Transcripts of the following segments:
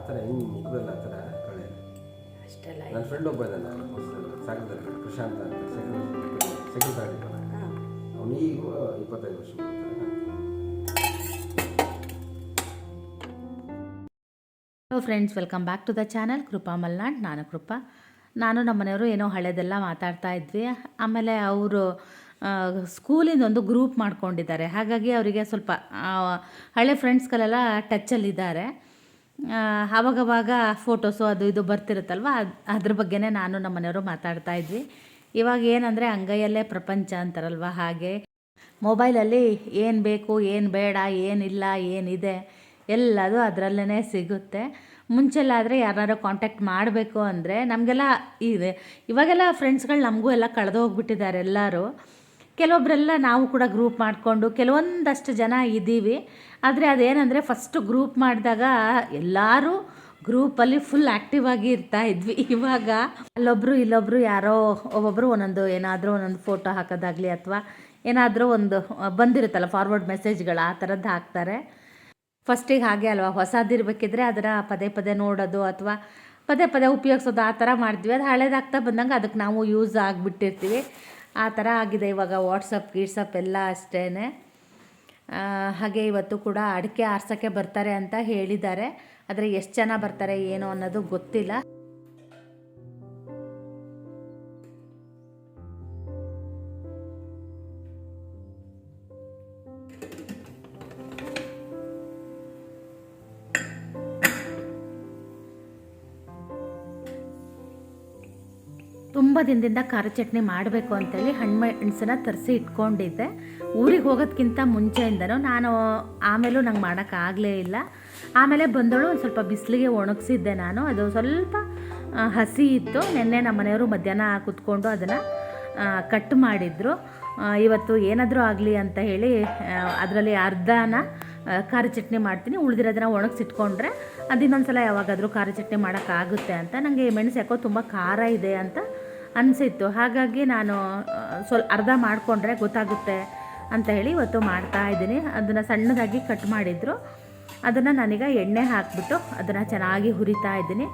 ಥರ ಹೆಂಗೆ ಮುಖದಲ್ಲಿ ಆ ಥರ ಕಳೆ ಅಷ್ಟೆಲ್ಲ ನನ್ನ ಫ್ರೆಂಡ್ ಒಬ್ಬ ಇದ್ದಾನೆ ಸಾಗರದಲ್ಲಿ ಪ್ರಶಾಂತ್ ಅಂತ ಸೆಕೆಂಡ್ ಹಾಂ. ಅವನು ಈಗ ಇಪ್ಪತ್ತೈದು ವರ್ಷ hello friends welcome back to the channel Krupa Malnad ನಾನು ಕೃಪಾ. ನಾನು ನಮ್ಮ ಮನೆಯವರು ಏನೋ ಹಳೆದೆಲ್ಲ ಮಾತಾಡ್ತಾ ಇದ್ವಿ. ಆಮೇಲೆ ಅವರು ಸ್ಕೂಲಿಂದ ಒಂದು ಗ್ರೂಪ್ ಮಾಡ್ಕೊಂಡಿದ್ದಾರೆ. ಹಾಗಾಗಿ ಅವರಿಗೆ ಸ್ವಲ್ಪ ಆ, ಹಳೆ ಫ್ರೆಂಡ್ಸ್ಗಳೆಲ್ಲ ಟಚ್ಚಲ್ಲಿದ್ದಾರೆ ಆವಾಗವಾಗ ಫೋಟೋಸು ಅದು ಇದು ಬರ್ತಿರುತ್ತಲ್ವ? ಅದು, ಅದ್ರ ಬಗ್ಗೆನೇ ನಾನು ನಮ್ಮ ಮನೆಯವರು ಮಾತಾಡ್ತಾ ಇದ್ವಿ. ಇವಾಗ ಏನಂದರೆ ಅಂಗೈಯಲ್ಲೇ ಪ್ರಪಂಚ ಅಂತಾರಲ್ವ? ಹಾಗೆ ಮೊಬೈಲಲ್ಲಿ ಏನು ಬೇಕು, ಏನು ಬೇಡ, ಏನಿಲ್ಲ, ಏನಿದೆ ಎಲ್ಲದು ಅದರಲ್ಲೇ ಸಿಗುತ್ತೆ. ಮುಂಚೆಲ್ಲಾದರೆ ಯಾರು ಕಾಂಟ್ಯಾಕ್ಟ್ ಮಾಡಬೇಕು ಅಂದರೆ ನಮಗೆಲ್ಲ ಇದೆ. ಇವಾಗೆಲ್ಲ ಫ್ರೆಂಡ್ಸ್ಗಳು ನಮಗೂ ಎಲ್ಲ ಕಳೆದು ಹೋಗ್ಬಿಟ್ಟಿದ್ದಾರೆ ಎಲ್ಲರೂ. ಕೆಲವೊಬ್ಬರೆಲ್ಲ ನಾವು ಕೂಡ ಗ್ರೂಪ್ ಮಾಡಿಕೊಂಡು ಕೆಲವೊಂದಷ್ಟು ಜನ ಇದ್ದೀವಿ ಆದರೆ ಅದೇನಂದರೆ ಫಸ್ಟು ಗ್ರೂಪ್ ಮಾಡಿದಾಗ ಎಲ್ಲರೂ ಗ್ರೂಪಲ್ಲಿ ಫುಲ್ ಆ್ಯಕ್ಟಿವ್ ಆಗಿ ಇರ್ತಾ ಇದ್ವಿ. ಇವಾಗ ಅಲ್ಲೊಬ್ಬರು ಇಲ್ಲೊಬ್ಬರು ಯಾರೋ ಒಬ್ಬೊಬ್ಬರು ಒಂದೊಂದು ಏನಾದರೂ ಒಂದೊಂದು ಫೋಟೋ ಹಾಕೋದಾಗಲಿ ಅಥವಾ ಏನಾದರೂ ಒಂದು ಬಂದಿರುತ್ತಲ್ಲ ಫಾರ್ವರ್ಡ್ ಮೆಸೇಜ್ಗಳು ಆ ಥರದ್ದು ಹಾಕ್ತಾರೆ. ಫಸ್ಟಿಗೆ ಹಾಗೆ ಅಲ್ವಾ ಹೊಸದಿರಬೇಕಿದ್ರೆ ಅದರ ಪದೇ ಪದೇ ನೋಡೋದು ಅಥವಾ ಪದೇ ಪದೇ ಉಪಯೋಗಿಸೋದು ಆ ಥರ ಮಾಡ್ತೀವಿ. ಅದು ಹಳೇದಾಗ್ತಾ ಬಂದಂಗೆ ಅದಕ್ಕೆ ನಾವು ಯೂಸ್ ಆಗಿಬಿಟ್ಟಿರ್ತೀವಿ. ಆ ಥರ ಆಗಿದೆ ಇವಾಗ ವಾಟ್ಸಪ್ ಗೀಟ್ಸಪ್ ಎಲ್ಲ ಅಷ್ಟೇ ಹಾಗೆ ಇವತ್ತು ಕೂಡ ಅಡಿಕೆ ಆರ್ಸೋಕ್ಕೆ ಬರ್ತಾರೆ ಅಂತ ಹೇಳಿದ್ದಾರೆ. ಆದರೆ ಎಷ್ಟು ಜನ ಬರ್ತಾರೆ, ಏನು ಅನ್ನೋದು ಗೊತ್ತಿಲ್ಲ. ತುಂಬ ದಿನದಿಂದ ಖಾರ ಚಟ್ನಿ ಮಾಡಬೇಕು ಅಂತೇಳಿ ಹಣ್ಣು ಮೆಣಸನ್ನ ತರಿಸಿ ಇಟ್ಕೊಂಡಿದ್ದೆ. ಊರಿಗೆ ಹೋಗೋದಕ್ಕಿಂತ ಮುಂಚೆಯಿಂದನೂ ನಾನು ಆಮೇಲೂ ನಂಗೆ ಮಾಡೋಕ್ಕಾಗಲೇ ಇಲ್ಲ. ಆಮೇಲೆ ಬಂದಳು ಒಂದು ಸ್ವಲ್ಪ ಬಿಸಿಲಿಗೆ ಒಣಗಿಸಿದ್ದೆ ನಾನು. ಅದು ಸ್ವಲ್ಪ ಹಸಿ ಇತ್ತು. ನಿನ್ನೆ ನಮ್ಮ ಮನೆಯವರು ಮಧ್ಯಾಹ್ನ ಕುತ್ಕೊಂಡು ಅದನ್ನು ಕಟ್ ಮಾಡಿದರು. ಇವತ್ತು ಏನಾದರೂ ಆಗಲಿ ಅಂತ ಹೇಳಿ ಅದರಲ್ಲಿ ಅರ್ಧನ ಖಾರ ಚಟ್ನಿ ಮಾಡ್ತೀನಿ. ಉಳಿದಿರೋದನ್ನ ಒಣಗಿಸಿಟ್ಕೊಂಡ್ರೆ ಅದು ಇನ್ನೊಂದು ಸಲ ಯಾವಾಗಾದರೂ ಖಾರ ಚಟ್ನಿ ಮಾಡೋಕ್ಕಾಗುತ್ತೆ ಅಂತ. ನನಗೆ ಮೆಣಸು ಯಾಕೋ ತುಂಬ ಖಾರ ಇದೆ ಅಂತ ಅನಿಸಿತ್ತು. ಹಾಗಾಗಿ ನಾನು ಸ್ವಲ್ಪ ಅರ್ಧ ಮಾಡಿಕೊಂಡ್ರೆ ಗೊತ್ತಾಗುತ್ತೆ ಅಂತ ಹೇಳಿ ಇವತ್ತು ಮಾಡ್ತಾ ಇದ್ದೀನಿ. ಅದನ್ನು ಸಣ್ಣದಾಗಿ ಕಟ್ ಮಾಡಿದರು. ಅದನ್ನು ನಾನೀಗ ಎಣ್ಣೆ ಹಾಕಿಬಿಟ್ಟು ಅದನ್ನು ಚೆನ್ನಾಗಿ ಹುರಿತಾ ಇದ್ದೀನಿ.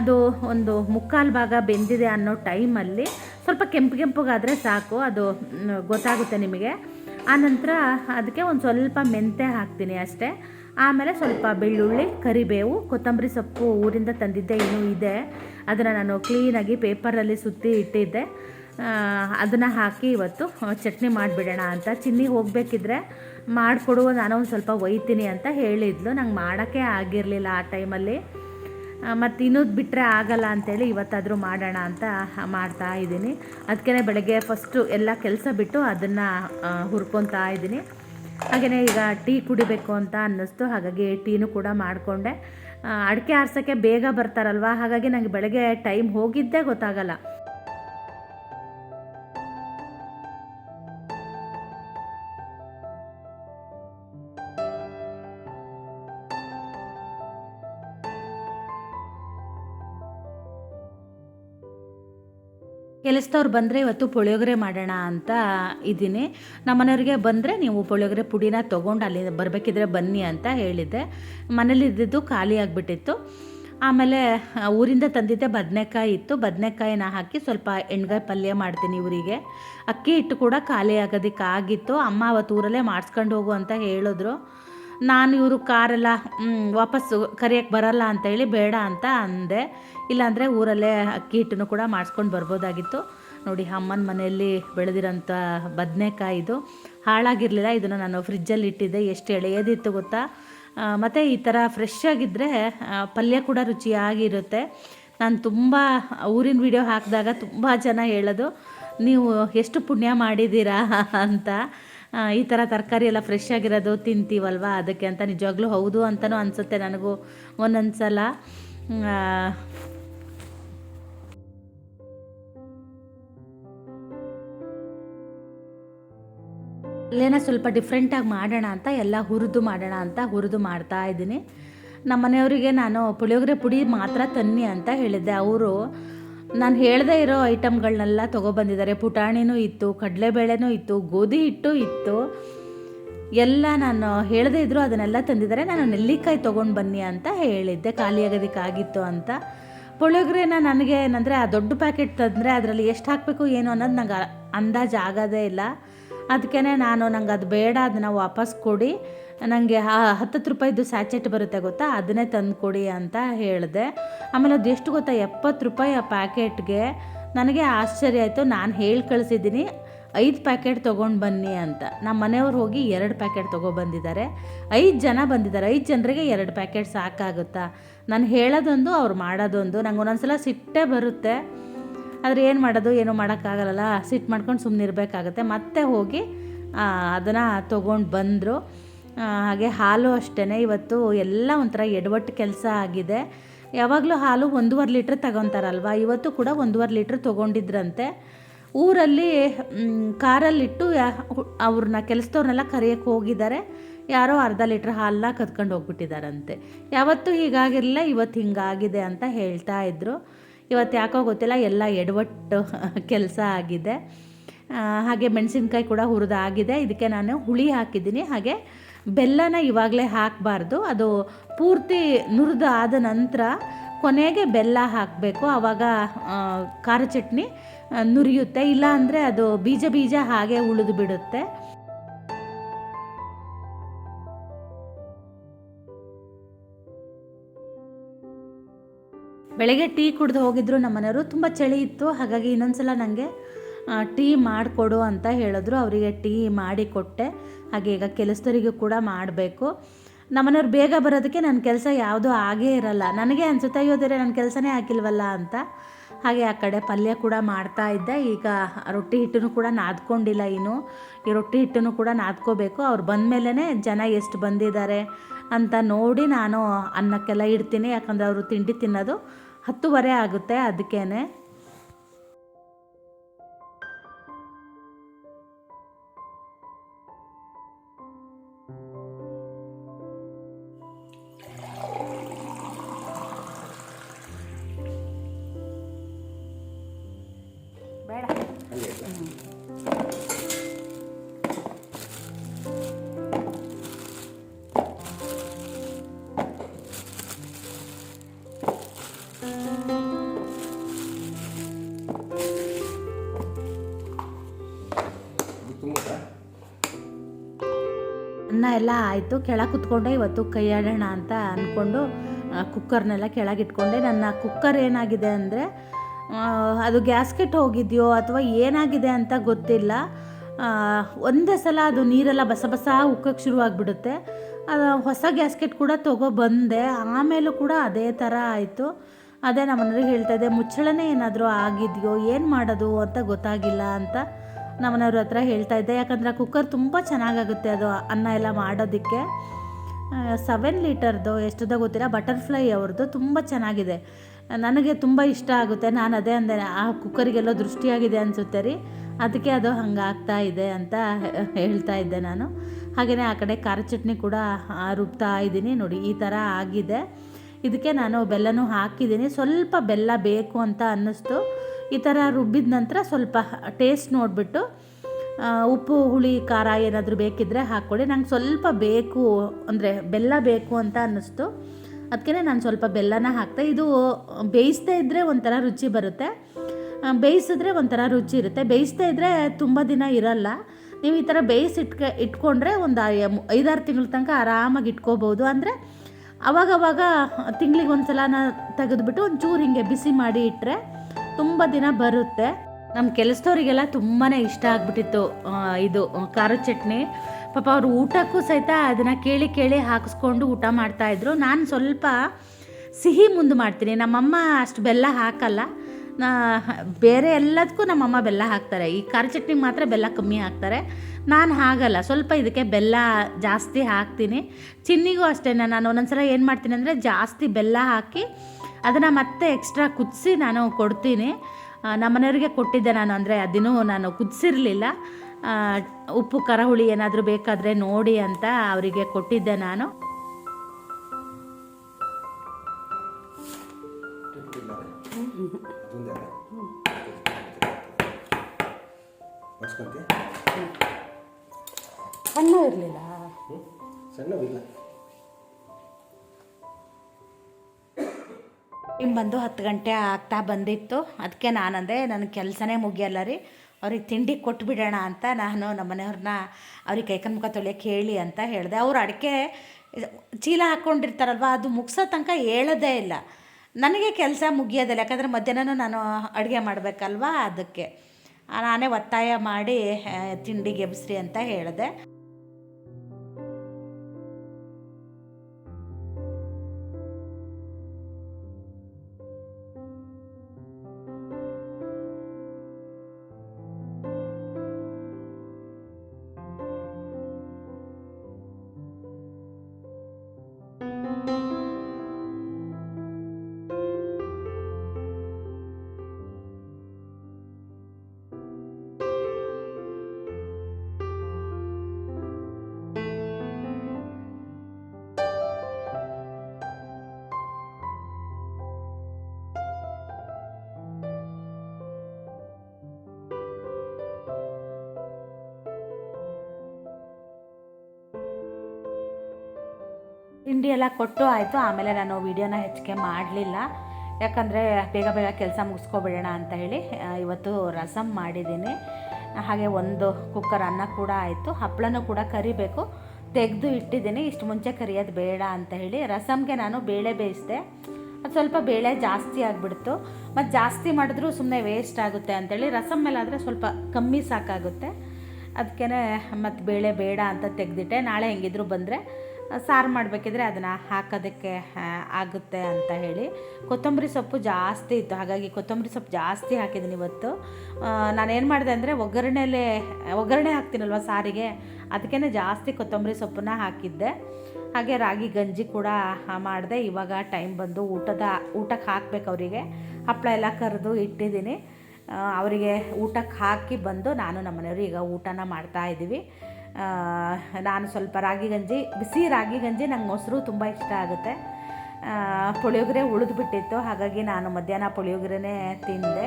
ಅದು ಒಂದು ಮುಕ್ಕಾಲು ಭಾಗ ಬೆಂದಿದೆ ಅನ್ನೋ ಟೈಮಲ್ಲಿ ಸ್ವಲ್ಪ ಕೆಂಪು ಕೆಂಪುಗಾದರೆ ಸಾಕು. ಅದು ಗೊತ್ತಾಗುತ್ತೆ ನಿಮಗೆ. ಆನಂತರ ಅದಕ್ಕೆ ಒಂದು ಸ್ವಲ್ಪ ಮೆಂತೆ ಹಾಕ್ತೀನಿ ಅಷ್ಟೇ. ಆಮೇಲೆ ಸ್ವಲ್ಪ ಬೆಳ್ಳುಳ್ಳಿ, ಕರಿಬೇವು, ಕೊತ್ತಂಬರಿ ಸೊಪ್ಪು ಊರಿಂದ ತಂದಿದ್ದೆ. ಇನ್ನೂ ಇದೆ. ಅದನ್ನು ನಾನು ಕ್ಲೀನಾಗಿ ಪೇಪರಲ್ಲಿ ಸುತ್ತಿ ಇಟ್ಟಿದ್ದೆ. ಅದನ್ನು ಹಾಕಿ ಇವತ್ತು ಚಟ್ನಿ ಮಾಡಿಬಿಡೋಣ ಅಂತ. ಚಿನ್ನಿ ಹೋಗಬೇಕಿದ್ರೆ ಮಾಡಿಕೊಡು ನಾನು ಒಂದು ಸ್ವಲ್ಪ ಒಯ್ತೀನಿ ಅಂತ ಹೇಳಿದ್ಲು. ನಂಗೆ ಮಾಡೋಕ್ಕೆ ಆಗಿರಲಿಲ್ಲ ಆ ಟೈಮಲ್ಲಿ. ಮತ್ತು ಇನ್ನೊಂದು ಬಿಟ್ಟರೆ ಆಗಲ್ಲ ಅಂತೇಳಿ ಇವತ್ತಾದರೂ ಮಾಡೋಣ ಅಂತ ಮಾಡ್ತಾ ಇದ್ದೀನಿ. ಅದಕ್ಕೆ ಬೆಳಗ್ಗೆ ಫಸ್ಟು ಎಲ್ಲ ಕೆಲಸ ಬಿಟ್ಟು ಅದನ್ನು ಹುರ್ಕೊತಾ ಇದ್ದೀನಿ. ಹಾಗೆಯೇ ಈಗ ಟೀ ಕುಡಿಬೇಕು ಅಂತ ಅನ್ನಿಸ್ತು. ಹಾಗಾಗಿ ಟೀನು ಕೂಡ ಮಾಡಿಕೊಂಡೆ. ಅಡಿಕೆ ಆರಿಸೋಕ್ಕೆ ಬೇಗ ಬರ್ತಾರಲ್ವ? ಹಾಗಾಗಿ ನನಗೆ ಬೆಳಗ್ಗೆ ಟೈಮ್ ಹೋಗಿದ್ದೇ ಗೊತ್ತಾಗಲ್ಲ. ಕೆಲಸದವ್ರು ಬಂದರೆ ಇವತ್ತು ಪುಳಿಯೋಗರೆ ಮಾಡೋಣ ಅಂತ ಇದ್ದೀನಿ. ನಮ್ಮನೆಯವ್ರಿಗೆ ಬಂದರೆ ನೀವು ಪುಳಿಯೋಗರೆ ಪುಡಿನ ತೊಗೊಂಡು ಅಲ್ಲಿ ಬರಬೇಕಿದ್ರೆ ಬನ್ನಿ ಅಂತ ಹೇಳಿದ್ದೆ. ಮನೇಲಿ ಇದ್ದಿದ್ದು ಖಾಲಿ ಆಗಿಬಿಟ್ಟಿತ್ತು. ಆಮೇಲೆ ಊರಿಂದ ತಂದಿದ್ದೆ ಬದನೆಕಾಯಿ ಇತ್ತು. ಬದನೆಕಾಯಿನ ಹಾಕಿ ಸ್ವಲ್ಪ ಎಣ್ಗಾಯಿ ಪಲ್ಯ ಮಾಡ್ತೀನಿ ಇವರಿಗೆ ಅಕ್ಕಿ ಹಿಟ್ಟು ಕೂಡ ಖಾಲಿ ಆಗೋದಕ್ಕೆ ಆಗಿತ್ತು ಅಮ್ಮ ಅವತ್ತು ಊರಲ್ಲೇ ಮಾಡಿಸ್ಕೊಂಡು ಹೋಗು ಅಂತ ಹೇಳಿದ್ರು. ನಾನು ಇವರು ಕಾರೆಲ್ಲ ವಾಪಸ್ಸು ಕರಿಯೋಕ್ಕೆ ಬರಲ್ಲ ಅಂತ ಹೇಳಿ ಬೇಡ ಅಂತ ಅಂದೆ. ಇಲ್ಲಾಂದರೆ ಊರಲ್ಲೇ ಅಕ್ಕಿ ಹಿಟ್ಟನ್ನು ಕೂಡ ಮಾಡಿಸ್ಕೊಂಡು ಬರ್ಬೋದಾಗಿತ್ತು. ನೋಡಿ, ಅಮ್ಮನ ಮನೆಯಲ್ಲಿ ಬೆಳೆದಿರೋಂಥ ಬದನೆಕಾಯಿದು ಹಾಳಾಗಿರಲಿಲ್ಲ, ಇದನ್ನು ನಾನು ಫ್ರಿಜ್ಜಲ್ಲಿ ಇಟ್ಟಿದ್ದೆ. ಎಷ್ಟು ಎಳೆಯದಿತ್ತು ಗೊತ್ತಾ? ಮತ್ತು ಈ ಥರ ಫ್ರೆಶ್ ಆಗಿದ್ದರೆ ಪಲ್ಯ ಕೂಡ ರುಚಿಯಾಗಿರುತ್ತೆ. ನಾನು ತುಂಬ ಊರಿನ ವಿಡಿಯೋ ಹಾಕಿದಾಗ ತುಂಬ ಜನ ಹೇಳೋದು, ನೀವು ಎಷ್ಟು ಪುಣ್ಯ ಮಾಡಿದ್ದೀರಾ? ಅಂತ. ಈ ಥರ ತರಕಾರಿ ಎಲ್ಲ ಫ್ರೆಶ್ ಆಗಿರೋದು ತಿಂತೀವಲ್ವ? ಅದಕ್ಕೆ ಅಂತ ನಿಜವಾಗ್ಲೂ ಹೌದು ಅಂತಲೂ ಅನಿಸುತ್ತೆ ನನಗೂ ಒಂದೊಂದು ಸಲ ಅಲ್ಲೇನ ಸ್ವಲ್ಪ ಡಿಫ್ರೆಂಟಾಗಿ ಮಾಡೋಣ ಅಂತ, ಎಲ್ಲ ಹುರಿದು ಮಾಡೋಣ ಅಂತ ಹುರಿದು ಮಾಡ್ತಾ ಇದ್ದೀನಿ. ನಮ್ಮ ಮನೆಯವರಿಗೆ ನಾನು ಪುಳಿಯೋಗರೆ ಪುಡಿ ಮಾತ್ರ ತನ್ನಿ ಅಂತ ಹೇಳಿದ್ದೆ. ಅವರು ನಾನು ಹೇಳದೇ ಇರೋ ಐಟಮ್ಗಳನ್ನೆಲ್ಲ ತೊಗೊಬಂದಿದ್ದಾರೆ. ಪುಟಾಣಿನೂ ಇತ್ತು, ಕಡಲೆಬೇಳೆನೂ ಇತ್ತು, ಗೋಧಿ ಹಿಟ್ಟು ಇತ್ತು. ಎಲ್ಲ ನಾನು ಹೇಳದೇ ಇದ್ದರೂ ಅದನ್ನೆಲ್ಲ ತಂದಿದ್ದಾರೆ. ನಾನು ನೆಲ್ಲಿಕಾಯಿ ತೊಗೊಂಡು ಬನ್ನಿ ಅಂತ ಹೇಳಿದ್ದೆ. ಖಾಲಿ ಆಗೋದಕ್ಕಾಗಿತ್ತು ಅಂತ. ಪುಳಿಯೋಗ್ರೆನ ನನಗೆ ಏನಂದರೆ, ಆ ದೊಡ್ಡ ಪ್ಯಾಕೆಟ್ ತಂದರೆ ಅದರಲ್ಲಿ ಎಷ್ಟು ಹಾಕಬೇಕು ಏನು ಅನ್ನೋದು ನಂಗೆ ಅಂದಾಜು ಆಗೋದೇ ಇಲ್ಲ. ಅದಕ್ಕೇ ನಾನು ನಂಗೆ ಅದು ಬೇಡ, ಅದನ್ನು ವಾಪಸ್ ಕೊಡಿ. ನನಗೆ ಹತ್ತತ್ತು ರೂಪಾಯಿದು ಸ್ಯಾಚೆಟ್ ಬರುತ್ತೆ ಗೊತ್ತಾ? ಅದನ್ನೇ ತಂದು ಕೊಡಿ ಅಂತ ಹೇಳಿದೆ. ಆಮೇಲೆ ಅದು ಎಷ್ಟು ಗೊತ್ತಾ? ಎಪ್ಪತ್ತು ರೂಪಾಯಿ ಆ ಪ್ಯಾಕೆಟ್ಗೆ. ನನಗೆ ಆಶ್ಚರ್ಯ ಆಯಿತು. ನಾನು ಹೇಳಿ ಕಳಿಸಿದ್ದೀನಿ. ಐದು ಪ್ಯಾಕೆಟ್ ತೊಗೊಂಡು ಬನ್ನಿ ಅಂತ. ನಮ್ಮ ಮನೆಯವ್ರು ಹೋಗಿ ಎರಡು ಪ್ಯಾಕೆಟ್ ತೊಗೊಬಂದಿದ್ದಾರೆ ಐದು ಜನ ಬಂದಿದ್ದಾರೆ. ಐದು ಜನರಿಗೆ ಎರಡು ಪ್ಯಾಕೆಟ್ ಸಾಕಾಗುತ್ತಾ? ನಾನು ಹೇಳೋದೊಂದು, ಅವ್ರು ಮಾಡೋದೊಂದು. ನಂಗೆ ಒಂದೊಂದ್ಸಲ ಸಿಟ್ಟೇ ಬರುತ್ತೆ. ಆದರೆ ಏನು ಮಾಡೋದು? ಏನೂ ಮಾಡೋಕ್ಕಾಗಲ್ಲ ಸಿಟ್ಟು ಮಾಡ್ಕೊಂಡು ಸುಮ್ಮನೆ ಇರಬೇಕಾಗತ್ತೆ ಮತ್ತೆ ಹೋಗಿ ಅದನ್ನು ತೊಗೊಂಡು ಬಂದರು. ಹಾಗೆ ಹಾಲು ಅಷ್ಟೇ ಇವತ್ತು ಎಲ್ಲ ಒಂಥರ ಎಡವಟ್ಟು ಕೆಲಸ ಆಗಿದೆ. ಯಾವಾಗಲೂ ಹಾಲು ಒಂದೂವರೆ ಲೀಟ್ರ್ ತಗೊತಾರಲ್ವ? ಇವತ್ತು ಕೂಡ ಒಂದೂವರೆ ಲೀಟ್ರ್ ತೊಗೊಂಡಿದ್ರಂತೆ. ಊರಲ್ಲಿ ಕಾರಲ್ಲಿಟ್ಟು ಅವ್ರನ್ನ, ಕೆಲಸದವ್ರನ್ನೆಲ್ಲ ಕರೆಯೋಕ್ಕೆ ಹೋಗಿದ್ದಾರೆ. ಯಾರೋ ಅರ್ಧ ಲೀಟ್ರ್ ಹಾಲನ್ನ ಕದ್ಕೊಂಡು ಹೋಗ್ಬಿಟ್ಟಿದ್ದಾರಂತೆ. ಯಾವತ್ತು ಹೀಗಾಗಿರಲಿಲ್ಲ, ಇವತ್ತು ಹಿಂಗಾಗಿದೆ ಅಂತ ಹೇಳ್ತಾ ಇದ್ರು. ಇವತ್ತು ಯಾಕೋ ಗೊತ್ತಿಲ್ಲ, ಎಲ್ಲ ಎಡವಟ್ಟು ಕೆಲಸ ಆಗಿದೆ. ಹಾಗೆ ಮೆಣಸಿನ್ಕಾಯಿ ಕೂಡ ಹುರಿದಾಗಿದೆ. ಇದಕ್ಕೆ ನಾನು ಹುಳಿ ಹಾಕಿದ್ದೀನಿ. ಹಾಗೆ ಬೆಲ್ಲನ ಇವಾಗಲೇ ಹಾಕಬಾರ್ದು. ಅದು ಪೂರ್ತಿ ನುರಿದು ಆದ ನಂತರ ಕೊನೆಗೆ ಬೆಲ್ಲ ಹಾಕಬೇಕು. ಆವಾಗ ಖಾರ ಚಟ್ನಿ ನುರಿಯುತ್ತೆ. ಇಲ್ಲ ಅಂದರೆ ಅದು ಬೀಜ ಬೀಜ ಹಾಗೆ ಉಳಿದು ಬಿಡುತ್ತೆ. ಬೆಳಗ್ಗೆ ಟೀ ಕುಡ್ದು ಹೋಗಿದ್ರು ನಮ್ಮನೆಯವರು. ತುಂಬ ಚಳಿ ಇತ್ತು. ಹಾಗಾಗಿ ಇನ್ನೊಂದ್ಸಲ ನನಗೆ ಟೀ ಮಾಡಿಕೊಡು ಅಂತ ಹೇಳಿದ್ರು. ಅವರಿಗೆ ಟೀ ಮಾಡಿ ಕೊಟ್ಟೆ. ಹಾಗೆ ಈಗ ಕೆಲಸದವರಿಗೂ ಕೂಡ ಮಾಡಬೇಕು. ನಮ್ಮನೆಯವ್ರು ಬೇಗ ಬರೋದಕ್ಕೆ ನನ್ನ ಕೆಲಸ ಯಾವುದೂ ಆಗೇ ಇರಲ್ಲ. ನನಗೆ ಅನ್ಸುತ್ತೆ ಅಯ್ಯೋದರೆ ನನ್ನ ಕೆಲಸನೇ ಹಾಕಿಲ್ವಲ್ಲ ಅಂತ. ಹಾಗೆ ಆ ಕಡೆ ಪಲ್ಯ ಕೂಡ ಮಾಡ್ತಾ ಇದ್ದೆ. ಈಗ ರೊಟ್ಟಿ ಹಿಟ್ಟನ್ನು ಕೂಡ ನಾದ್ಕೊಂಡಿಲ್ಲ ಇನ್ನು. ಈ ರೊಟ್ಟಿ ಹಿಟ್ಟನ್ನು ಕೂಡ ನಾದ್ಕೋಬೇಕು. ಅವ್ರು ಬಂದಮೇಲೆ ಜನ ಎಷ್ಟು ಬಂದಿದ್ದಾರೆ ಅಂತ ನೋಡಿ ನಾನು ಅನ್ನಕ್ಕೆಲ್ಲ ಇಡ್ತೀನಿ. ಯಾಕಂದರೆ ಅವರು ತಿಂಡಿ ತಿನ್ನೋದು ಹತ್ತುವರೆ ಆಗುತ್ತೆ ಅದಕ್ಕೇನೆ. ಎಲ್ಲ ಆಯಿತು. ಕೆಳಗೆ ಕುತ್ಕೊಂಡೆ ಇವತ್ತು ಕೈಯಾಡೋಣ ಅಂತ ಅಂದ್ಕೊಂಡು ಕುಕ್ಕರ್ನೆಲ್ಲ ಕೆಳಗಿಟ್ಕೊಂಡೆ ನನ್ನ ಕುಕ್ಕರ್ ಏನಾಗಿದೆ ಅಂದರೆ ಅದು ಗ್ಯಾಸ್ಕೆಟ್ ಹೋಗಿದೆಯೋ ಅಥವಾ ಏನಾಗಿದೆ ಅಂತ ಗೊತ್ತಿಲ್ಲ. ಒಂದೇ ಸಲ ಅದು ನೀರೆಲ್ಲ ಬಸ ಬಸ ಉಕ್ಕಕ್ಕೆ ಶುರುವಾಗಿಬಿಡುತ್ತೆ ಅದು ಹೊಸ ಗ್ಯಾಸ್ಕೆಟ್ ಕೂಡ ತಗೋ ಬಂದೆ. ಆಮೇಲೂ ಕೂಡ ಅದೇ ಥರ ಆಯಿತು. ಅದೇ ನಮ್ಮನೇಲಿ ಹೇಳ್ತಾ ಇದ್ದೆ ಮುಚ್ಚಳನೇ ಏನಾದರೂ ಆಗಿದೆಯೋ, ಏನು ಮಾಡೋದು ಅಂತ ಗೊತ್ತಾಗಿಲ್ಲ ಅಂತ. ನಮ್ಮನೆಯವ್ರ ಹತ್ರ ಹೇಳ್ತಾ ಇದ್ದೆ. ಯಾಕಂದರೆ ಕುಕ್ಕರ್ ತುಂಬ ಚೆನ್ನಾಗಾಗುತ್ತೆ ಅದು ಅನ್ನ ಎಲ್ಲ ಮಾಡೋದಕ್ಕೆ. ಸೆವೆನ್ ಲೀಟರ್ದು ಎಷ್ಟದ ಗೊತ್ತಿಲ್ಲ ಬಟರ್ಫ್ಲೈ ಅವ್ರದ್ದು ತುಂಬ ಚೆನ್ನಾಗಿದೆ. ನನಗೆ ತುಂಬ ಇಷ್ಟ ಆಗುತ್ತೆ, ನಾನು ಅದೇ ಅಂದೆ, ಆ ಕುಕ್ಕರಿಗೆಲ್ಲ ದೃಷ್ಟಿಯಾಗಿದೆ ಅನಿಸುತ್ತೆ ರೀ. ಅದಕ್ಕೆ ಅದು ಹಂಗಾಗ್ತಾ ಇದೆ ಅಂತ ಹೇಳ್ತಾ ಇದ್ದೆ ನಾನು. ಹಾಗೆಯೇ ಆ ಕಡೆ ಖಾರ ಚಟ್ನಿ ಕೂಡ ರುಬ್ತಾ ಇದ್ದೀನಿ. ನೋಡಿ, ಈ ಥರ ಆಗಿದೆ. ಇದಕ್ಕೆ ನಾನು ಬೆಲ್ಲನೂ ಹಾಕಿದ್ದೀನಿ. ಸ್ವಲ್ಪ ಬೆಲ್ಲ ಬೇಕು ಅಂತ ಅನ್ನಿಸ್ತು. ಈ ಥರ ರುಬ್ಬಿದ ನಂತರ ಸ್ವಲ್ಪ ಟೇಸ್ಟ್ ನೋಡಿಬಿಟ್ಟು ಉಪ್ಪು, ಹುಳಿ, ಖಾರ ಏನಾದರೂ ಬೇಕಿದ್ದರೆ ಹಾಕ್ಕೊಡಿ ನಂಗೆ ಸ್ವಲ್ಪ ಬೇಕು, ಅಂದರೆ ಬೆಲ್ಲ ಬೇಕು ಅಂತ ಅನ್ನಿಸ್ತು. ಅದಕ್ಕೆ ನಾನು ಸ್ವಲ್ಪ ಬೆಲ್ಲನ ಹಾಕ್ತೆ. ಇದು ಬೇಯಿಸ್ತಾ ಇದ್ದರೆ ಒಂಥರ ರುಚಿ ಬರುತ್ತೆ. ಬೇಯಿಸಿದ್ರೆ ಒಂಥರ ರುಚಿ ಇರುತ್ತೆ. ಬೇಯಿಸ್ತಾ ಇದ್ದರೆ ತುಂಬ ದಿನ ಇರಲ್ಲ. ನೀವು ಈ ಥರ ಬೇಯಿಸಿ ಇಟ್ಕ ಇಟ್ಕೊಂಡ್ರೆ ಒಂದು ಐದಾರು ತಿಂಗಳ ತನಕ ಆರಾಮಾಗಿ ಇಟ್ಕೋಬೋದು. ಅಂದರೆ ಅವಾಗವಾಗ ತಿಂಗ್ಳಿಗೆ ಒಂದು ಸಲನ ತೆಗೆದುಬಿಟ್ಟು ಒಂಚೂರು ಹಿಂಗೆ ಬಿಸಿ ಮಾಡಿ ಇಟ್ಟರೆ ತುಂಬ ದಿನ ಬರುತ್ತೆ. ನಮ್ಮ ಕೆಲಸದವರಿಗೆಲ್ಲ ತುಂಬಾ ಇಷ್ಟ ಆಗ್ಬಿಟ್ಟಿತ್ತು ಇದು ಖಾರದ ಚಟ್ನಿ. ಪಾಪ ಅವರು ಊಟಕ್ಕೂ ಸಹಿತ ಅದನ್ನು ಕೇಳಿ ಕೇಳಿ ಹಾಕಿಸ್ಕೊಂಡು ಊಟ ಮಾಡ್ತಾಯಿದ್ರು ನಾನು ಸ್ವಲ್ಪ ಸಿಹಿ ಮುಂದೆ ಮಾಡ್ತೀನಿ. ನಮ್ಮಮ್ಮ ಅಷ್ಟು ಬೆಲ್ಲ ಹಾಕಲ್ಲ. ಬೇರೆ ಎಲ್ಲದಕ್ಕೂ ನಮ್ಮಮ್ಮ ಬೆಲ್ಲ ಹಾಕ್ತಾರೆ. ಈ ಖಾರ ಚಟ್ನಿಗೆ ಮಾತ್ರ ಬೆಲ್ಲ ಕಮ್ಮಿ ಹಾಕ್ತಾರೆ. ನಾನು ಹಾಗಲ್ಲ. ಸ್ವಲ್ಪ ಇದಕ್ಕೆ ಬೆಲ್ಲ ಜಾಸ್ತಿ ಹಾಕ್ತೀನಿ. ಚಿನ್ನಿಗೂ ಅಷ್ಟೇ ನಾನು ಒಂದೊಂದ್ಸಲ ಏನು ಮಾಡ್ತೀನಿ ಅಂದರೆ ಜಾಸ್ತಿ ಬೆಲ್ಲ ಹಾಕಿ ಅದನ್ನು ಮತ್ತೆ ಎಕ್ಸ್ಟ್ರಾ ಕುದಿಸಿ ನಾನು ಕೊಡ್ತೀನಿ. ನಮ್ಮ ನಮ್ಮನೆಯವ್ರಿಗೆ ಕೊಟ್ಟಿದ್ದೆ ನಾನು ಅಂದರೆ ಅದನ್ನು ನಾನು ಕುದಿಸಿರಲಿಲ್ಲ. ಉಪ್ಪು ಖಾರ ಹುಳಿ ಏನಾದರೂ ಬೇಕಾದರೆ ನೋಡಿ ಅಂತ ಅವರಿಗೆ ಕೊಟ್ಟಿದ್ದೆ ನಾನು. ಸಣ್ಣ ಇರಲಿಲ್ಲ? ಸಣ್ಣ ಟೈಮ್ ಬಂದು ಹತ್ತು ಗಂಟೆ ಆಗ್ತಾ ಬಂದಿತ್ತು. ಅದಕ್ಕೆ ನಾನಂದೆ ನನ್ನ ಕೆಲಸನೇ ಮುಗಿಯಲ್ಲ ರೀ. ಅವ್ರಿಗೆ ತಿಂಡಿ ಕೊಟ್ಬಿಡೋಣ ಅಂತ ನಾನು ನಮ್ಮ ಮನೆಯವ್ರನ್ನ ಅವ್ರಿಗೆ ಕೈಕನ್ ಮುಖ ತೊಳೆಯೋಕೆ ಹೇಳಿ ಅಂತ ಹೇಳಿದೆ. ಅವ್ರು ಅಡಿಕೆ ಚೀಲ ಹಾಕ್ಕೊಂಡಿರ್ತಾರಲ್ವ ಅದು ಮುಗಿಸೋ ತನಕ ಹೇಳೋದೇ ಇಲ್ಲ. ನನಗೆ ಕೆಲಸ ಮುಗಿಯೋದಿಲ್ಲ, ಯಾಕಂದರೆ ಮಧ್ಯಾಹ್ನ ನಾನು ಅಡುಗೆ ಮಾಡಬೇಕಲ್ವಾ ಅದಕ್ಕೆ. ನಾನೇ ಒತ್ತಾಯ ಮಾಡಿ ತಿಂಡಿ ತಿಂಡಿಗೆ ಎಬ್ಸ್ರಿ ಅಂತ ಹೇಳಿದೆ. ತಿಂಡಿ ಎಲ್ಲ ಕೊಟ್ಟು ಆಯಿತು. ಆಮೇಲೆ ನಾನು ವೀಡಿಯೋನ ಹೆಚ್ಚಿಗೆ ಮಾಡಲಿಲ್ಲ. ಯಾಕಂದರೆ ಬೇಗ ಬೇಗ ಕೆಲಸ ಮುಗಿಸ್ಕೊಬಿಡೋಣ ಅಂತ ಹೇಳಿ ಇವತ್ತು ರಸಮ್ ಮಾಡಿದ್ದೀನಿ. ಹಾಗೆ ಒಂದು ಕುಕ್ಕರ್ ಅನ್ನ ಕೂಡ ಆಯಿತು. ಹಪ್ಪಳನೂ ಕೂಡ ಕರಿಬೇಕು. ತೆಗೆದು ಇಟ್ಟಿದ್ದೀನಿ. ಇಷ್ಟು ಮುಂಚೆ ಕರಿಯೋದು ಬೇಡ ಅಂತ ಹೇಳಿ. ರಸಮ್ಗೆ ನಾನು ಬೇಳೆ ಬೇಯಿಸಿದೆ. ಅದು ಸ್ವಲ್ಪ ಬೇಳೆ ಜಾಸ್ತಿ ಆಗಿಬಿಡ್ತು. ಮತ್ತು ಜಾಸ್ತಿ ಮಾಡಿದ್ರೂ ಸುಮ್ಮನೆ ವೇಸ್ಟ್ ಆಗುತ್ತೆ ಅಂತೇಳಿ ರಸಮ್ ಮೇಲಾದರೆ ಸ್ವಲ್ಪ ಕಮ್ಮಿ ಸಾಕಾಗುತ್ತೆ. ಅದಕ್ಕೆ ಮತ್ತು ಬೇಳೆ ಬೇಡ ಅಂತ ತೆಗೆದಿಟ್ಟೆ. ನಾಳೆ ಹೆಂಗಿದ್ರು ಬಂದರೆ ಸಾರು ಮಾಡಬೇಕಿದ್ರೆ ಅದನ್ನು ಹಾಕೋದಕ್ಕೆ ಆಗುತ್ತೆ ಅಂತ ಹೇಳಿ. ಕೊತ್ತಂಬರಿ ಸೊಪ್ಪು ಜಾಸ್ತಿ ಇತ್ತು. ಹಾಗಾಗಿ ಕೊತ್ತಂಬರಿ ಸೊಪ್ಪು ಜಾಸ್ತಿ ಹಾಕಿದ್ದೀನಿ ಇವತ್ತು. ನಾನೇನು ಮಾಡಿದೆ ಅಂದರೆ ಒಗ್ಗರಣೆಲೇ, ಒಗ್ಗರಣೆ ಹಾಕ್ತೀನಲ್ವ ಸಾರಿಗೆ? ಅದಕ್ಕೇ ಜಾಸ್ತಿ ಕೊತ್ತಂಬರಿ ಸೊಪ್ಪನ್ನ ಹಾಕಿದ್ದೆ. ಹಾಗೆ ರಾಗಿ ಗಂಜಿ ಕೂಡ ಮಾಡಿದೆ. ಇವಾಗ ಟೈಮ್ ಬಂದು ಊಟದ, ಊಟಕ್ಕೆ ಹಾಕ್ಬೇಕು ಅವರಿಗೆ. ಹಪ್ಪಳ ಎಲ್ಲ ಕರೆದು ಇಟ್ಟಿದ್ದೀನಿ. ಅವರಿಗೆ ಊಟಕ್ಕೆ ಹಾಕಿ ಬಂದು ನಾನು ನಮ್ಮನೆಯವರು ಈಗ ಊಟನ ಮಾಡ್ತಾ ಇದ್ದೀವಿ. ನಾನು ಸ್ವಲ್ಪ ರಾಗಿ ಗಂಜಿ, ಬಿಸಿ ರಾಗಿ ಗಂಜಿ ನಂಗೆ ಮೊಸರು ತುಂಬ ಇಷ್ಟ ಆಗುತ್ತೆ. ಪುಳಿಯೋಗರೆ ಪುಳಿಯೋಗರೆ ಉಳಿದ್ಬಿಟ್ಟಿತ್ತು, ಹಾಗಾಗಿ ನಾನು ಮಧ್ಯಾಹ್ನ ಪುಳಿಯೋಗರೆನೇ ತಿಂದೆ.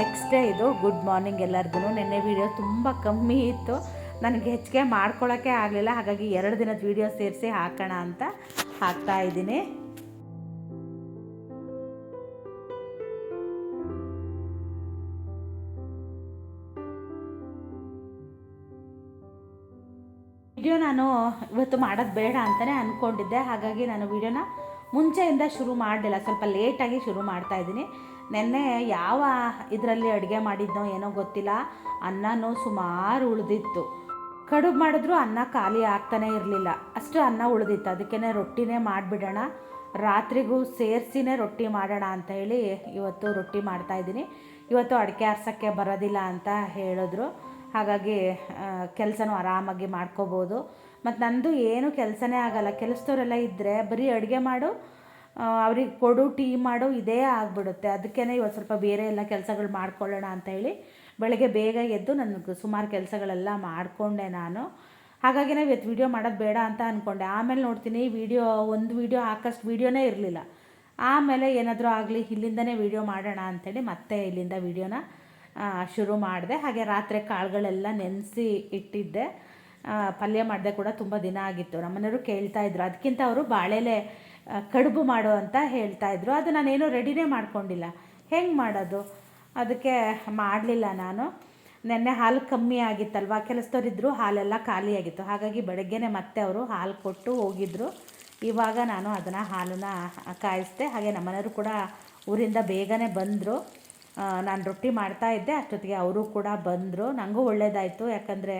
ನೆಕ್ಸ್ಟ್ ಡೇ ಇದು ಗುಡ್ ಮಾರ್ನಿಂಗ್ ಎಲ್ಲರಿಗೂ ನಿನ್ನೆ ವೀಡಿಯೋ ತುಂಬ ಕಮ್ಮಿ ಇತ್ತು. ನನಗೆ ಹೆಚ್ಚಿಗೆ ಮಾಡ್ಕೊಳ್ಳೋಕ್ಕೆ ಆಗಲಿಲ್ಲ, ಹಾಗಾಗಿ ಎರಡು ದಿನದ ವೀಡಿಯೋ ಸೇರಿಸಿ ಹಾಕೋಣ ಅಂತ ಹಾಕ್ತಾ ಇದ್ದೀನಿ. ವಿಡಿಯೋ ನಾನು ಇವತ್ತು ಮಾಡೋದು ಬೇಡ ಅಂತಲೇ ಅಂದ್ಕೊಂಡಿದ್ದೆ ಹಾಗಾಗಿ ನಾನು ವಿಡಿಯೋನ ಮುಂಚೆಯಿಂದ ಶುರು ಮಾಡಲಿಲ್ಲ. ಸ್ವಲ್ಪ ಲೇಟಾಗಿ ಶುರು ಮಾಡ್ತಾ ಇದ್ದೀನಿ. ನೆನ್ನೆ ಯಾವ ಇದರಲ್ಲಿ ಅಡುಗೆ ಮಾಡಿದ್ನೋ ಏನೋ ಗೊತ್ತಿಲ್ಲ. ಅನ್ನನೂ ಸುಮಾರು ಉಳಿದಿತ್ತು. ಕಡುಬು ಮಾಡಿದ್ರು ಅನ್ನ ಖಾಲಿ ಆಗ್ತಾನೆ ಇರಲಿಲ್ಲ. ಅಷ್ಟು ಅನ್ನ ಉಳಿದಿತ್ತು. ಅದಕ್ಕೇ ರೊಟ್ಟಿನೇ ಮಾಡಿಬಿಡೋಣ. ರಾತ್ರಿಗೂ ಸೇರಿಸಿನೇ ರೊಟ್ಟಿ ಮಾಡೋಣ ಅಂತ ಹೇಳಿ ಇವತ್ತು ರೊಟ್ಟಿ ಮಾಡ್ತಾಯಿದ್ದೀನಿ ಇವತ್ತು ಅಡಿಕೆ ಆರ್ಸೋಕ್ಕೆ ಬರೋದಿಲ್ಲ ಅಂತ ಹೇಳಿದ್ರು. ಹಾಗಾಗಿ ಕೆಲಸನೂ ಆರಾಮಾಗಿ ಮಾಡ್ಕೋಬೋದು. ಮತ್ತು ನಂದು ಏನು ಕೆಲಸನೇ ಆಗಲ್ಲ. ಕೆಲಸದವರೆಲ್ಲ ಇದ್ದರೆ ಬರೀ ಅಡುಗೆ ಮಾಡು ಅವ್ರಿಗೆ ಕೊಡು, ಟೀ ಮಾಡು, ಇದೇ ಆಗಿಬಿಡುತ್ತೆ. ಅದಕ್ಕೇ ಇವತ್ತು ಸ್ವಲ್ಪ ಬೇರೆ ಎಲ್ಲ ಕೆಲಸಗಳು ಮಾಡ್ಕೊಳ್ಳೋಣ ಅಂತ ಹೇಳಿ ಬೆಳಗ್ಗೆ ಬೇಗ ಎದ್ದು ನನಗೆ ಸುಮಾರು ಕೆಲಸಗಳೆಲ್ಲ ಮಾಡಿಕೊಂಡೆ ನಾನು. ಹಾಗಾಗಿ ನಾವು ಇವತ್ತು ವೀಡಿಯೋ ಮಾಡೋದು ಬೇಡ ಅಂತ ಅಂದ್ಕೊಂಡೆ ಆಮೇಲೆ ನೋಡ್ತೀನಿ, ವೀಡಿಯೋ, ಒಂದು ವೀಡಿಯೋ ಹಾಕಷ್ಟು ವೀಡಿಯೋನೇ ಇರಲಿಲ್ಲ. ಆಮೇಲೆ ಏನಾದರೂ ಆಗಲಿ, ಇಲ್ಲಿಂದನೇ ವೀಡಿಯೋ ಮಾಡೋಣ ಅಂಥೇಳಿ ಮತ್ತೆ ಇಲ್ಲಿಂದ ವೀಡಿಯೋನ ಶುರು ಮಾಡಿದೆ. ಹಾಗೆ ರಾತ್ರಿ ಕಾಳುಗಳೆಲ್ಲ ನೆನೆಸಿ ಇಟ್ಟಿದ್ದೆ. ಪಲ್ಯ ಮಾಡಿದೆ ಕೂಡ ತುಂಬ ದಿನ ಆಗಿತ್ತು. ನಮ್ಮನೆಯವರು ಕೇಳ್ತಾ ಇದ್ರು. ಅದಕ್ಕಿಂತ ಅವರು ಬಾಳೆಲೆ ಕಡುಬು ಮಾಡು ಅಂತ ಹೇಳ್ತಾ ಇದ್ರು. ಅದು ನಾನೇನು ರೆಡಿನೇ ಮಾಡ್ಕೊಂಡಿಲ್ಲ. ಹೆಂಗೆ ಮಾಡೋದು? ಅದಕ್ಕೆ ಮಾಡಲಿಲ್ಲ ನಾನು. ನೆನ್ನೆ ಹಾಲು ಕಮ್ಮಿ ಆಗಿತ್ತಲ್ವ? ಕೆಲಸದವರಿದ್ದರು ಹಾಲೆಲ್ಲ ಖಾಲಿಯಾಗಿತ್ತು ಹಾಗಾಗಿ ಬೆಳಗ್ಗೆನೆ ಮತ್ತೆ ಅವರು ಹಾಲು ಕೊಟ್ಟು ಹೋಗಿದ್ರು. ಇವಾಗ ನಾನು ಅದನ್ನು ಹಾಲನ್ನ ಕಾಯಿಸಿದೆ. ಹಾಗೆ ನಮ್ಮನೆಯವರು ಕೂಡ ಊರಿಂದ ಬೇಗನೆ ಬಂದರು. ನಾನು ರೊಟ್ಟಿ ಮಾಡ್ತಾ ಇದ್ದೆ, ಅಷ್ಟೊತ್ತಿಗೆ ಅವರು ಕೂಡ ಬಂದರು. ನನಗೂ ಒಳ್ಳೇದಾಯಿತು, ಯಾಕಂದರೆ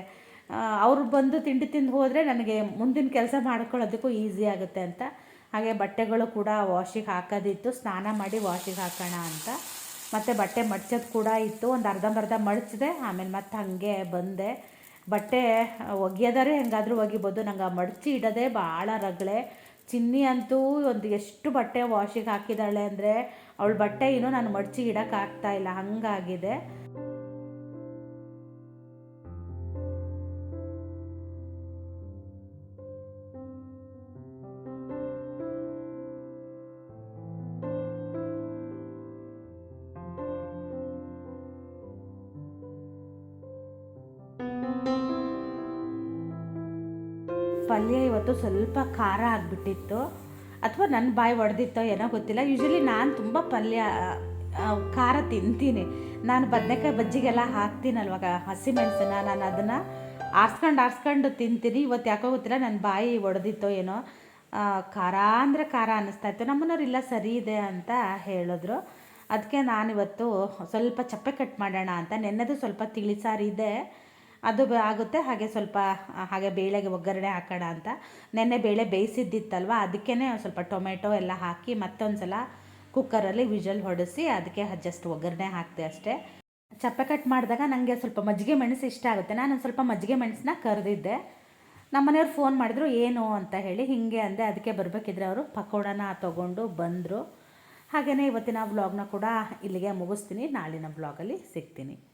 ಅವರು ಬಂದು ತಿಂಡಿ ತಿಂದು ಹೋದರೆ ನನಗೆ ಮುಂದಿನ ಕೆಲಸ ಮಾಡ್ಕೊಳ್ಳೋದಕ್ಕೂ ಈಸಿ ಆಗುತ್ತೆ ಅಂತ. ಹಾಗೆ ಬಟ್ಟೆಗಳು ಕೂಡ ವಾಷಿಗೆ ಹಾಕೋದಿತ್ತು, ಸ್ನಾನ ಮಾಡಿ ವಾಷಿಗೆ ಹಾಕೋಣ ಅಂತ. ಮತ್ತು ಬಟ್ಟೆ ಮಡ್ಚೋದು ಕೂಡ ಇತ್ತು, ಒಂದು ಅರ್ಧಂಬರ್ಧ ಮಡಚಿದೆ, ಆಮೇಲೆ ಮತ್ತೆ ಹಾಗೆ ಬಂದೆ. ಬಟ್ಟೆ ಒಗೆಯೋದಾರೆ ಹೆಂಗಾದರೂ ಒಗಿಬೋದು, ನಂಗೆ ಮಡಚಿ ಇಡೋದೇ ಭಾಳ ರಗಳೆ. ಚಿನ್ನಿ ಅಂತೂ ಒಂದು ಎಷ್ಟು ಬಟ್ಟೆ ವಾಷಿಗೆ ಹಾಕಿದ್ದಾಳೆ ಅಂದರೆ, ಅವಳ ಬಟ್ಟೆ ಇನ್ನೂ ನಾನು ಮಡಚಿ ಇಡೋಕ್ಕಾಗ್ತಾ ಇಲ್ಲ, ಹಾಗಾಗಿದೆ. ಪಲ್ಯ ಇವತ್ತು ಸ್ವಲ್ಪ ಖಾರ ಆಗಿಬಿಟ್ಟಿತ್ತು. ಅಥವಾ ನನ್ನ ಬಾಯಿ ಒಡೆದಿತ್ತೋ ಏನೋ ಗೊತ್ತಿಲ್ಲ. ಯೂಶ್ವಲಿ ನಾನು ತುಂಬ ಪಲ್ಯ ಖಾರ ತಿಂತೀನಿ. ನಾನು ಬದನೆಕಾಯಿ ಬಜ್ಜಿಗೆಲ್ಲ ಹಾಕ್ತೀನಲ್ವಾಗ ಹಸಿಮೆಣಸನ್ನ ನಾನು ಅದನ್ನು ಆರಿಸ್ಕೊಂಡು ಆರಿಸ್ಕೊಂಡು ತಿಂತೀನಿ. ಇವತ್ತು ಯಾಕೋ ಗೊತ್ತಿಲ್ಲ ನನ್ನ ಬಾಯಿ ಒಡೆದಿತ್ತೋ ಏನೋ ಖಾರ ಅಂದರೆ ಖಾರ ಅನ್ನಿಸ್ತಾ ಇತ್ತು. ನಮ್ಮನವ್ರು ಇಲ್ಲ, ಸರಿ ಇದೆ ಅಂತ ಹೇಳಿದ್ರು. ಅದಕ್ಕೆ ನಾನಿವತ್ತು ಸ್ವಲ್ಪ ಚಪ್ಪೆ ಕಟ್ ಮಾಡೋಣ ಅಂತ, ನೆನ್ನೆದು ಸ್ವಲ್ಪ ತಿಳಿಸಾರು ಇದೆ. ಅದು ಆಗುತ್ತೆ. ಹಾಗೆ ಸ್ವಲ್ಪ ಹಾಗೆ ಬೇಳೆಗೆ ಒಗ್ಗರಣೆ ಹಾಕೋಣ ಅಂತ. ನೆನ್ನೆ ಬೇಳೆ ಬೇಯಿಸಿದ್ದಿತ್ತಲ್ವ? ಅದಕ್ಕೇ ಸ್ವಲ್ಪ ಟೊಮೆಟೊ ಎಲ್ಲ ಹಾಕಿ ಮತ್ತೊಂದು ಸಲ ಕುಕ್ಕರಲ್ಲಿ ವಿಜಲ್ ಹೊಡೆಸಿ ಅದಕ್ಕೆ ಜಸ್ಟ್ ಒಗ್ಗರಣೆ ಹಾಕಿದೆ ಅಷ್ಟೇ. ಚಪ್ಪೆ ಕಟ್ ಮಾಡಿದಾಗ ನನಗೆ ಸ್ವಲ್ಪ ಮಜ್ಜಿಗೆ ಮೆಣಸು ಇಷ್ಟ ಆಗುತ್ತೆ. ನಾನು ಸ್ವಲ್ಪ ಮಜ್ಜಿಗೆ ಮೆಣಸನ್ನ ಕರೆದಿದ್ದೆ. ನಮ್ಮ ಮನೆಯವ್ರು ಫೋನ್ ಮಾಡಿದ್ರು, ಏನು? ಅಂತ ಹೇಳಿ ಹೀಗೆ ಅಂದೆ. ಅದಕ್ಕೆ ಬರಬೇಕಿದ್ರೆ ಅವರು ಪಕೋಡನ ತೊಗೊಂಡು ಬಂದರು. ಹಾಗೆಯೇ ಇವತ್ತಿನ ವ್ಲಾಗ್ನ ಕೂಡ ಇಲ್ಲಿಗೆ ಮುಗಿಸ್ತೀನಿ. ನಾಳಿನ ವ್ಲಾಗಲ್ಲಿ ಸಿಗ್ತೀನಿ.